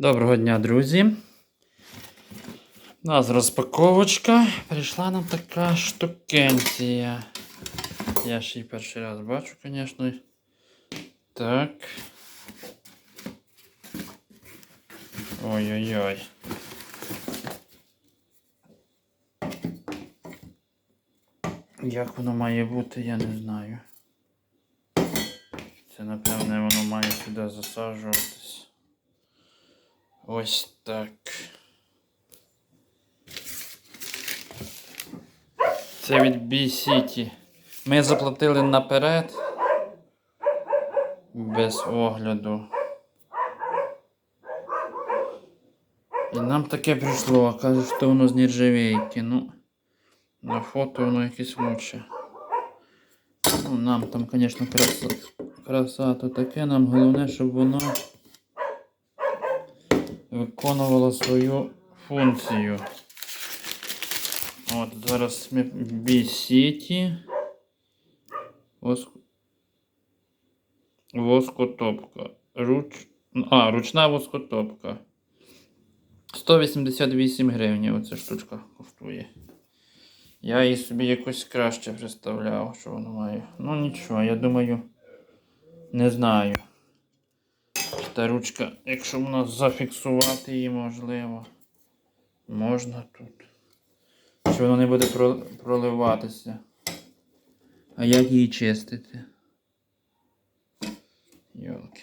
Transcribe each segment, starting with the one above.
Доброго дня, друзі. У нас розпаковочка. Прийшла нам така штукенція. Я ще її перший раз бачу, звісно. Так. Ой-ой-ой. Як воно має бути, я не знаю. Це, напевне, воно має сюди засаджуватись. Ось так. Це від B-City. Ми заплатили наперед. Без огляду. І нам таке прийшло, каже, що воно з нержавейки. Ну, на фото воно якесь лучше. Ну, нам там, звісно, краса, краса то таке, нам головне, щоб воно виконувало свою функцію. От, зараз ми. Воск... Воскотопка. Руч... А, ручна воскотопка. 188 гривень оця штучка коштує. Я її собі якось краще представляв, що воно має. Ну нічого, я думаю, не знаю. Та ручка, якщо вона зафіксувати її можливо. Можна тут. Чи воно не буде проливатися. А як її чистити? Йолки.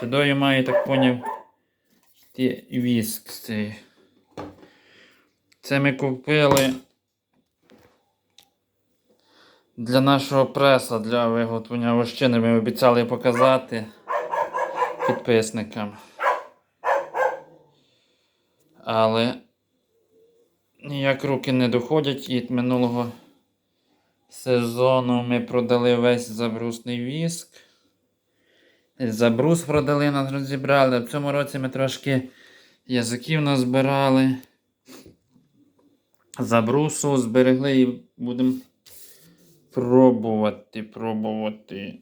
Сюди я маю, так поняв, віск цей. Це ми купили для нашого преса, для виготовлення вощини. Ми обіцяли показати підписникам. Але ніяк руки не доходять і минулого сезону ми продали весь забрусний віск. Забрус продали, нас розібрали. В цьому році ми трошки язиків назбирали. Забрусу зберегли і будемо пробувати, пробувати.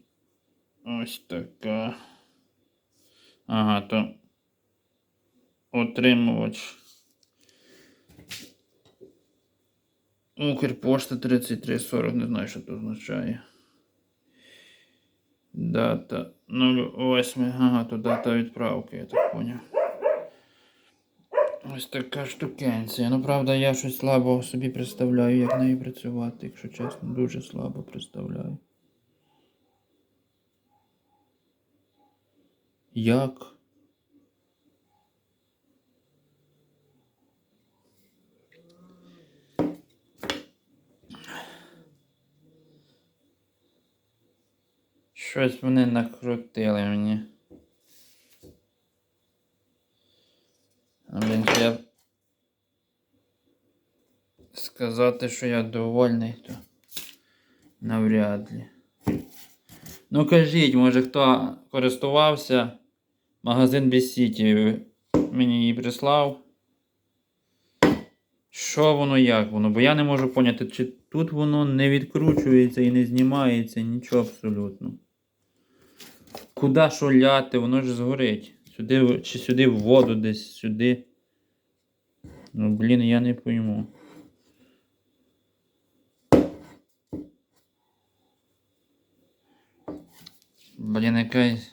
Ось така. Ага, то отримувач. Укрпошта 3340, не знаю, що це означає. Дата 08. Ага, то дата відправки, я так поняв. Ось така штукенція. Ну, правда, я щось слабо собі представляю, як нею працювати, якщо чесно, дуже слабо представляю. Як? Щось вони накрутили мені. Я сказати, що я довольний, то навряд ли. Ну кажіть, може хто користувався магазин City мені її прислав. Що воно, як воно? Бо я не можу поняти, чи тут воно не відкручується і не знімається, нічого абсолютно. Куди що ляти, воно ж згорить. Сюди, чи сюди в воду десь, сюди. Ну, блін, я не пойму. Блін, якась.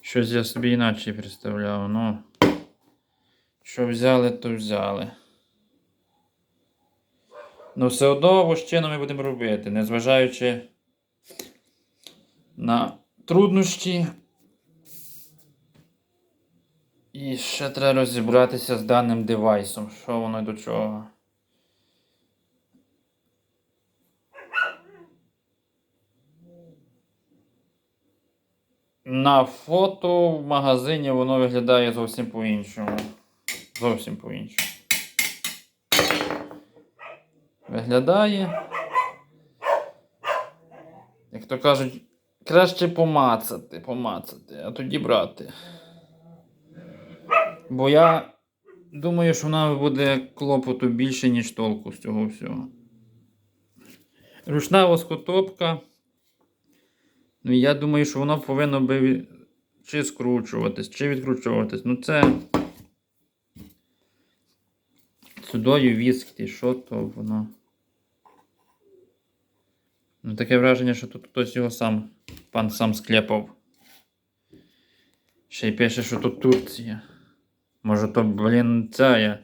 Щось я собі іначе представляв, ну. Що взяли, то взяли. Ну, все одно вощину ми будемо робити, незважаючи на труднощі. І ще треба розібратися з даним девайсом, що воно до чого. На фото в магазині воно виглядає зовсім по-іншому. Зовсім по-іншому. Виглядає. Як то кажуть, краще помацати, помацати, а тоді брати. Бо я думаю, що нам буде клопоту більше, ніж толку з цього всього. Ручна воскотопка. Ну, я думаю, що воно повинно би чи скручуватись, чи відкручуватись. Ну це. Сюдою віскти, що то воно. Ну, таке враження, що тут хтось його сам, пан сам склепав. Ще й пише, що тут Турція. Може то, блін, ця я.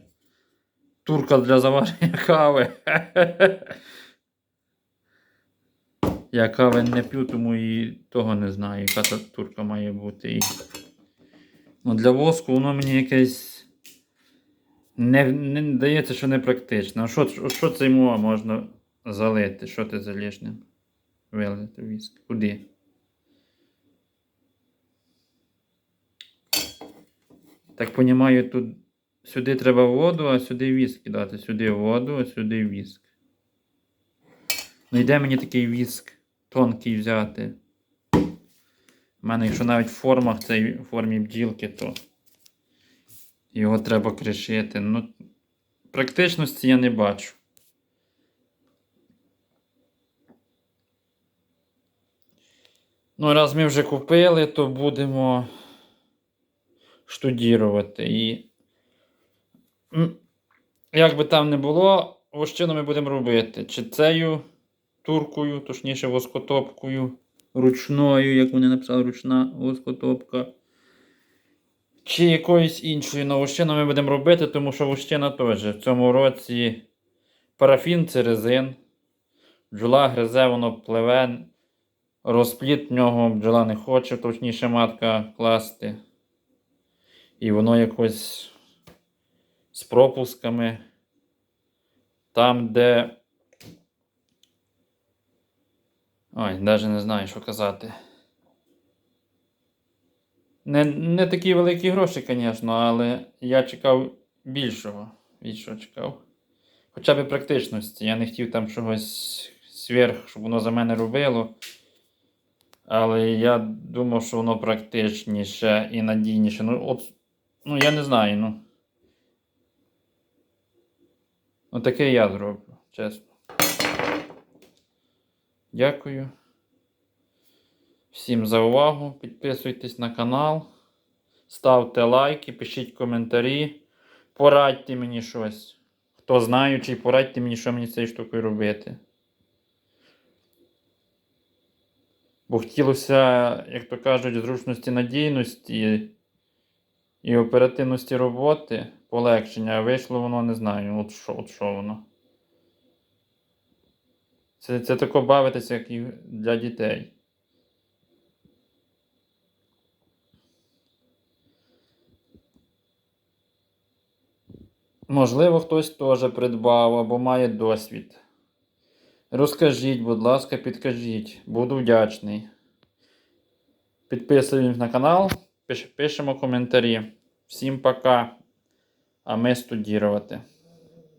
Турка для заварення кави. Я кави не п'ю, тому і того не знаю, яка та турка має бути. І... Ну, для воску воно мені якесь. Не, не дається, що не практично. А що, що, це йому можна залити? Що ти залиш? Вилити віск? Куди? Так понімаю, тут сюди треба воду, а сюди віск кидати. Сюди воду, а сюди віск. Ну йде мені такий віск тонкий взяти. У мене, якщо навіть в формах в формі бджілки, то його треба кришити. Ну, практичності я не бачу. Ну, раз ми вже купили, то будемо штудірувати. І як би там не було, вощину ми будемо робити. Чи цею туркою, точніше воскотопкою, ручною, як вони написали, ручна воскотопка. Чи якоюсь іншою на вощину ми будемо робити, тому що вощина теж. В цьому році парафін це резин. Бджола гризе, воно пливе. Розпліт в нього бджола не хоче, точніше матка класти. І воно якось з пропусками. Там, де. Ой, навіть не знаю, що казати. Не, не такі великі гроші, звісно, але я чекав більшого. Більшого чекав. Хоча б практичності. Я не хотів там чогось сверх, щоб воно за мене робило. Але я думав, що воно практичніше і надійніше. Ну, от, ну я не знаю, ну. Ну, таке я зроблю, чесно. Дякую. Всім за увагу. Підписуйтесь на канал, ставте лайки, пишіть коментарі. Порадьте мені щось. Хто знаючий, порадьте мені, що мені з цією штукою робити. Бо хотілося, як то кажуть, зручності надійності і оперативності роботи, полегшення, а вийшло воно не знаю. От що, от що воно. Це, це тако бавитися, як і для дітей. Можливо, хтось теж придбав або має досвід. Розкажіть, будь ласка, підкажіть. Буду вдячний. Підписуємось на канал, пишемо коментарі. Всім пока. А ми студірувати.